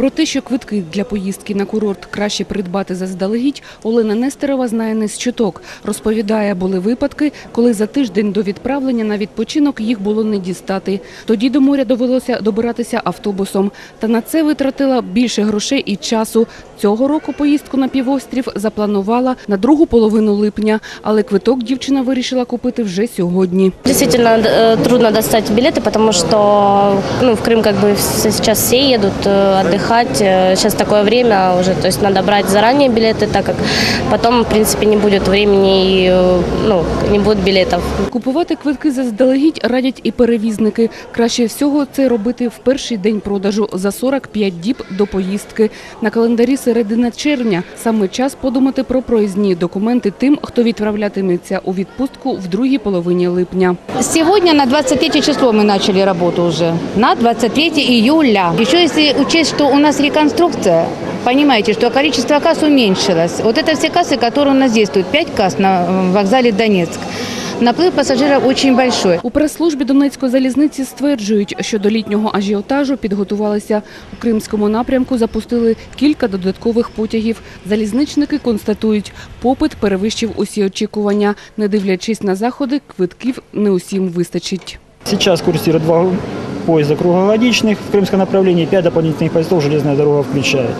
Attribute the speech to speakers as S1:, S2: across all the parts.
S1: Про те, що квитки для поїздки на курорт краще придбати заздалегідь, Олена Нестерова знає не з чуток. Розповідає, були випадки, коли за тиждень до відправлення на відпочинок їх було не дістати. Тоді до моря довелося добиратися автобусом. Та на це витратила більше грошей і часу. Цього року поїздку на півострів запланувала на другу половину липня, але квиток дівчина вирішила купити вже сьогодні.
S2: Действительно э, трудно достать билеты, потому что ну, в Крым как бы все- сейчас все едут э, отдыхать. Э, Сейчас такое время уже, то есть надо брать заранее билеты, так как потом, в принципе, не будет времени и э, ну, не будет билетов.
S1: Купувати квитки заздалегідь радять і перевізники. Краще всього це робити в перший день продажу за 45 діб до поїздки. На календарі середина червня саме час подумати про проїзні документи тим, хто відправлятиметься у відпустку в другій половині липня.
S3: Сегодня на 23 число мы начали работу уже. На 23 июля. Еще если учесть, что у нас реконструкция, понимаете, что количество касс уменьшилось. Вот это все кассы, которые у нас действуют. 5 касс на э, вокзале Донецк. Наплыв пассажиров очень большой.
S1: У прес-службі Донецької залізниці стверджують, що до літнього ажіотажу підготувалися. У Кримському напрямку запустили кілька додаткових потягів. Залізничники констатують, попит перевищив усі очікування. Не дивлячись на заходи, квитків не усім вистачить.
S4: Сейчас курсируют два поезда круглогодичных в крымском направлении, пять дополнительных поездов железная дорога включает.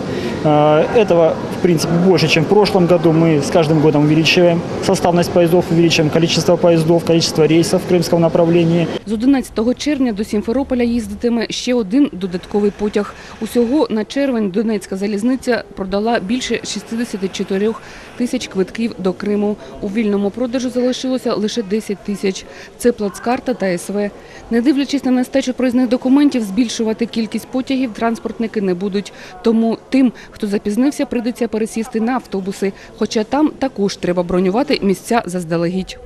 S4: А, Этого, в принципе, больше, чем в прошлом году. Мы с каждым годом увеличиваем составность поездов, увеличиваем количество поездов, количество рейсов в крымском направлении.
S1: З 11 червня до Сімферополя їздитиме ще один додатковий потяг. Усього на червень Донецька залізниця продала більше 64 тисяч квитків до Криму. У вільному продажу залишилося лише 10 тисяч. Це плацкарта та СВ. Не дивлячись на нестачу проїзних документів, збільшувати кількість потягів транспортники не будуть. Тому тим, хто запізнився, прийдеться пересісти на автобуси. Хоча там також треба бронювати місця заздалегідь.